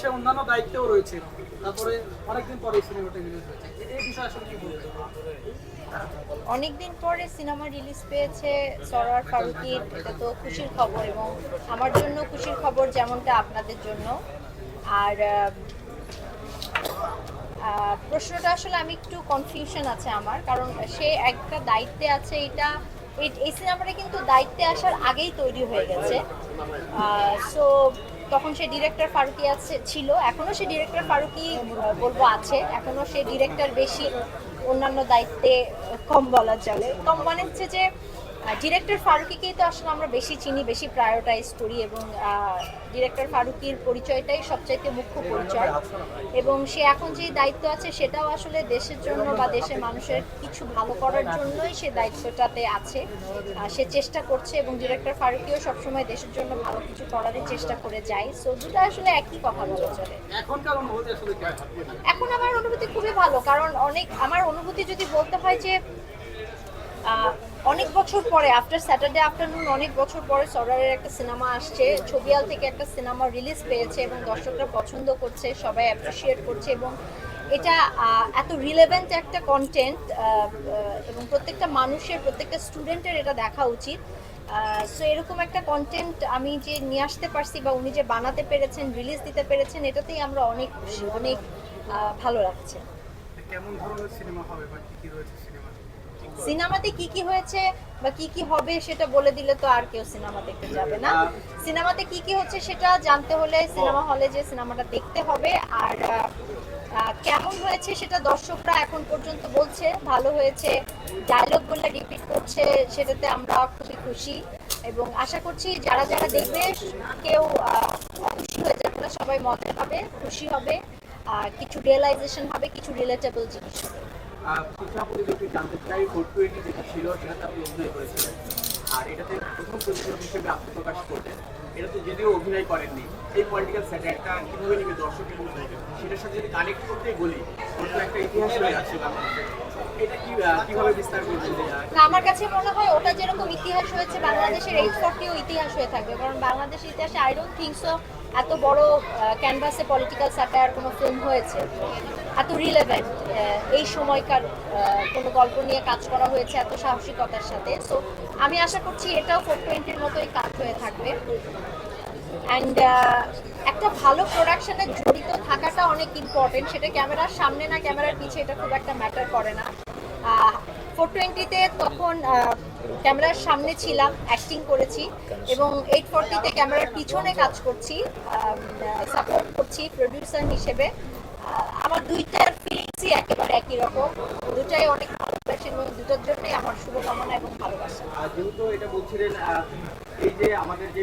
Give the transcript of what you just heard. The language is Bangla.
সে অন্যান্য দায়িত্বেও রয়েছে। তারপরে অনেকদিন পরে সিনেমাটা রিলিজ হয়েছে। এই বিষয়ে আসলে কি অনেকদিন পরে সিনেমা রিলিজ পেয়েছে সরোয়ার ফারুকির এটা তো খুশির খবর এবং আমার জন্য খুশির খবর যেমনটা আপনাদের জন্য। আর প্রশ্নটা আসলে আমি একটু কনফিউশন আছে আমার। কারণ সে একটা দায়িত্বে আছে, এটা, এই সিনেমাটা কিন্তু দায়িত্বে আসার আগেই তৈরি হয়ে গেছে। সো তখন সে ডিরেক্টর ফারুকি আছে, ছিল। এখনও সে ডিরেক্টর ফারুকি বলব আছে। এখনও সে ডিরেক্টর বেশি। অন্যান্য দায়িত্বে কম বলা চলে। কম মানে হচ্ছে যে ডিরেক্টর ফারুকিকেই তো আসলে আমরা বেশি চিনি বেশি প্রায়োরিটাইজ করি এবং ডিরেক্টর ফারুকির পরিচয়টাই সবচাইতে মুখ্য পরিচয়। এবং সে এখন যে দায়িত্ব আছে সেটাও আসলে দেশের জন্য বা দেশের মানুষের কিছু ভালো করার জন্যই সে দায়িত্বটাতে আছে। সে চেষ্টা করছে এবং ডিরেক্টর ফারুকিও সবসময় দেশের জন্য ভালো কিছু করারই চেষ্টা করে যায়। সো দুটো আসলে একই কথা বলা চলে। এখন আমার অনুভূতি খুবই ভালো কারণ অনেক আমার অনুভূতি যদি বলতে হয় যে অনেক বছর পরে আফটার স্যাটারডে আফটারনুন অনেক বছর পরে সরারের একটা সিনেমা আসছে। ছবিয়াল থেকে একটা সিনেমা রিলিজ পেয়েছে এবং দর্শকরা পছন্দ করছে, সবাই অ্যাপ্রিসিয়েট করছে এবং এটা এত রিলেভেন্ট একটা কন্টেন্ট এবং প্রত্যেকটা মানুষের, প্রত্যেকটা স্টুডেন্টের এটা দেখা উচিত। সো এরকম একটা কন্টেন্ট আমি যে নিয়ে আসতে পারছি বা উনি যে বানাতে পেরেছেন রিলিজ দিতে পেরেছেন, এটাতেই আমরা অনেক খুশি, অনেক ভালো লাগছে। কেমন ধরনের সিনেমা হবে বা কি রয়েছে সিনেমা সিনেমাতে কি কি হয়েছে বা কি কি হবে সেটা বলে দিলে তো আর কেউ সিনেমা দেখতে যাবে না। সিনেমাতে কি কি হচ্ছে সেটা জানতে হলে সিনেমা হলে যে সিনেমাটা দেখতে হবে আর কেমন হয়েছে সেটা দর্শকরা এখন পর্যন্ত বলছে ভালো হয়েছে ডায়লগ বলে রিপিট করছে সেটাতে আমরা খুবই খুশি। এবং আশা করছি যারা যারা দেখবে কেউ খুশি হয়ে যাবে না সবাই মজা পাবে খুশি হবে আর কিছু রিয়েলাইজেশন হবে কিছু রিলেটেবল জিনিস হবে। কিছু আপনাদের একটু জানতে চাই ফোর টোয়েন্টি যেটা ছিল, সেটাতে আপনি অভিনয় করেছিলেন। আর এটাতে প্রথম প্রতিযোগী হিসেবে আত্মপ্রকাশ করলেন। এটা তো যদিও অভিনয় করেননি, এই পলিটিক্যাল স্যাটারটা কীভাবে নিবে দর্শকের সেটার সাথে যদি কানেক্ট করতে বলি ওটা একটা ইতিহাস হয়ে আছে বাংলাদেশে আমার কাছে মনে হয় ওটা যেরকম ইতিহাস হয়েছে বাংলাদেশের এইট ফোরটিও ইতিহাস হয়ে থাকবে, কারণ বাংলাদেশের ইতিহাসে আই ডোন্ট থিঙ্ক সো এত বড় ক্যানভাসে পলিটিক্যাল স্যাটায়ার কোনো ফিল্ম হয়েছে, এত রিলেভেন্ট এই সময়কার কোনো গল্প নিয়ে কাজ করা হয়েছে এত সাহসিকতার সাথে। সো আমি আশা করছি এটাও ফোর টোয়েন্টির মতোই কাজ হয়ে থাকবে। অ্যান্ড একটা ভালো প্রোডাকশনে জড়িত থাকাটা অনেক ইম্পর্টেন্ট সেটা ক্যামেরার সামনে না, ক্যামেরার পিছে এটা খুব একটা ম্যাটার করে না। ফোর টোয়েন্টিতে তখন ক্যামেরার সামনে ছিলাম অ্যাক্টিং করেছি এবং এইট ফোরটিতে ক্যামেরার পিছনে কাজ করছি সাপোর্ট করছি প্রডিউসার হিসেবে। আমার দুইটার ফিলিংসই একেবারে একই রকম। দুটাই অনেক ভালোবাসি এবং দুটোর জন্যই আমার শুভকামনা এবং ভালোবাসা। যেহেতু এটা বলছিলেন এই যে আমাদের যে